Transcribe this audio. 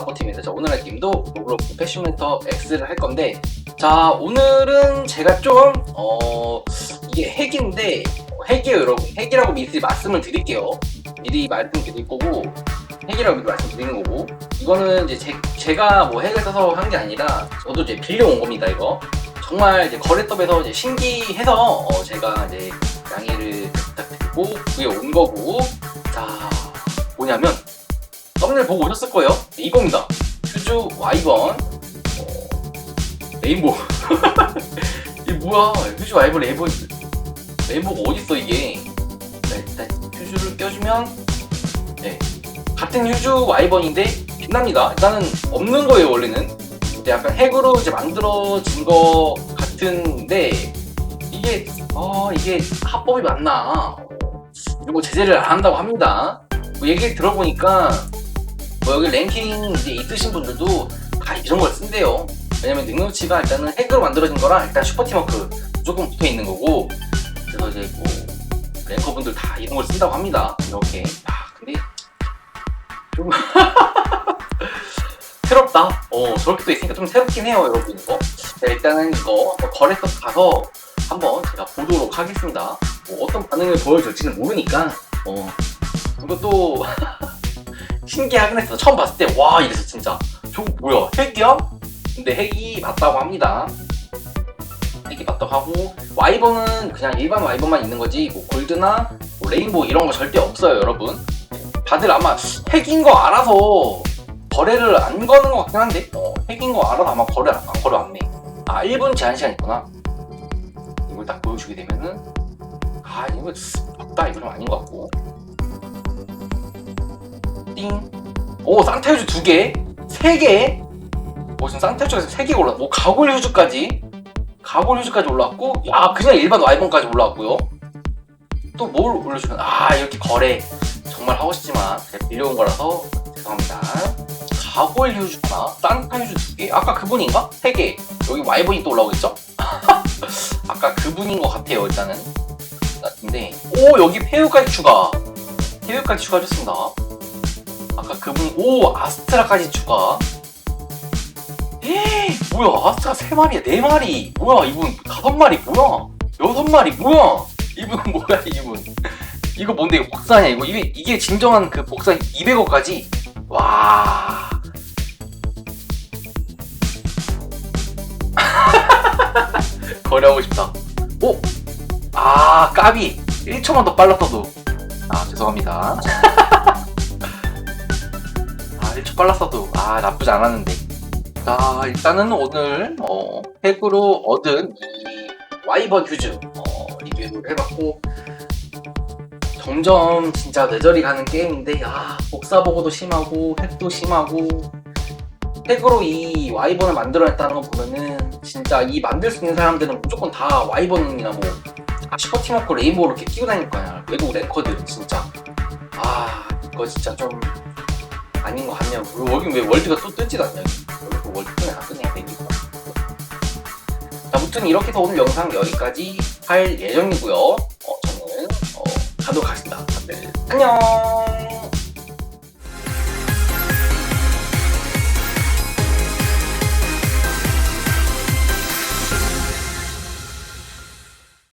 슈퍼팀입니다. 자, 오늘 할 게임도 로블록스 패션멘터 X를 할 건데, 자, 오늘은 제가 좀, 어, 이게 핵인데, 어, 핵이에요, 여러분. 핵이라고 미리 말씀을 드릴게요. 미리 말씀드릴 거고, 핵이라고 미리 말씀드리는 거고, 이거는 이제 제, 제가 뭐 핵을 써서 한 게 아니라, 저도 이제 빌려온 겁니다, 이거. 정말 이제 거래법에서 이제 신기해서, 어, 제가 이제 양해를 부탁드리고, 그게 온 거고, 자, 뭐냐면, 썸네일 보고 오셨을 거예요. 네, 이겁니다. 슈즈 와이번 어, 레인보우. 이게 뭐야? 슈즈 와이번 레인보우 레인보우가 어딨어 이게? 네, 일단 휴즈를 껴주면 네 같은 휴즈 와이번인데 빛납니다. 일단은 없는 거예요 원래는. 근데 약간 핵으로 이제 만들어진 거 같은데 이게 어 이게 합법이 맞나? 어, 이런 거 제재를 안 한다고 합니다. 뭐 얘기 들어보니까 뭐 여기 랭킹 이제 있으신 분들도 다 이런 걸 쓴대요. 왜냐면 능력치가 일단은 핵으로 만들어진 거랑 일단 슈퍼팀워크 조금 붙어 있는 거고 그래서 이제 뭐 랭커분들 다 이런 걸 쓴다고 합니다. 이렇게. 아 근데 좀 새롭다. 어 저렇게 또 있으니까 좀 새롭긴 해요, 여러분 이거. 자, 일단은 이거 거래처 가서 한번 제가 보도록 하겠습니다. 뭐 어떤 반응을 보여줄지는 모르니까 어 이것도 신기하긴 했어. 처음 봤을 때, 와, 이랬어, 진짜. 저거 뭐야, 핵이야? 근데 핵이 맞다고 합니다. 핵이 맞다고 하고, 와이번은 그냥 일반 와이번만 있는 거지, 뭐, 골드나 뭐 레인보우 이런 거 절대 없어요, 여러분. 다들 아마 핵인 거 알아서 거래를 안 거는 것 같긴 한데, 어, 핵인 거 알아서 아마 거래 안, 안 걸어왔네. 아, 1분 제한 시간 있구나. 이걸 딱 보여주게 되면은, 아, 이거 이거 좀 아닌 것 같고. 띵. 오, 산타유즈 두 개, 세 개. 오, 지금 산타유즈가 세 개가 올라. 오, 가골 휴즈까지. 가골 휴즈까지 올라왔고, 야, 그냥 일반 와이번까지 올라왔고요. 또 뭘 올려주면, 아, 이렇게 거래 정말 하고 싶지만 빌려온 거라서 죄송합니다. 가골 휴즈나 산타 휴즈 두 개. 아까 그분인가? 세 개. 여기 와이번이 또 올라오겠죠? 아까 그분인 것 같아요, 일단은. 근데, 오, 여기 폐유까지 추가. 폐유까지 추가해줬습니다. 아까 그분 오 아스트라까지 추가. 에이 뭐야 아스트라 세 마리야 네 마리. 뭐야 이분 다섯 마리 뭐야? 여섯 마리 뭐야? 이분 뭐야 이분? 이거 뭔데 이거 복사냐 이거? 이게 이게 진정한 그 복사 200억까지? 와. 거래하고 싶다. 오? 아 까비. 1초만 더 빨랐어도. 아 죄송합니다. 아, 1초 빨랐어도 아 나쁘지 않았는데. 자 일단은 오늘 어, 핵으로 얻은 이 와이번 휴즈 어, 리뷰를 해봤고 점점 진짜 뇌절이 가는 게임인데 아 복사보고도 심하고 핵도 심하고 핵으로 이 와이번을 만들어냈다는 거 보면은 진짜 이 만들 수 있는 사람들은 무조건 다 와이번이나 뭐 아, 슈퍼팀워크 레인보우 이렇게 끼고 다닐 거야. 외국 랭커들 진짜. 아 이거 진짜 좀 아닌 것 같냐고. 왜, 여기 왜 월드가 또 뜨지도 않냐. 여기 월드 뜨네, 안 뜨네, 내기가. 자, 아무튼 이렇게 해서 오늘 영상 여기까지 할 예정이고요. 어, 저는, 어, 가도록 하겠습니다. 안녕!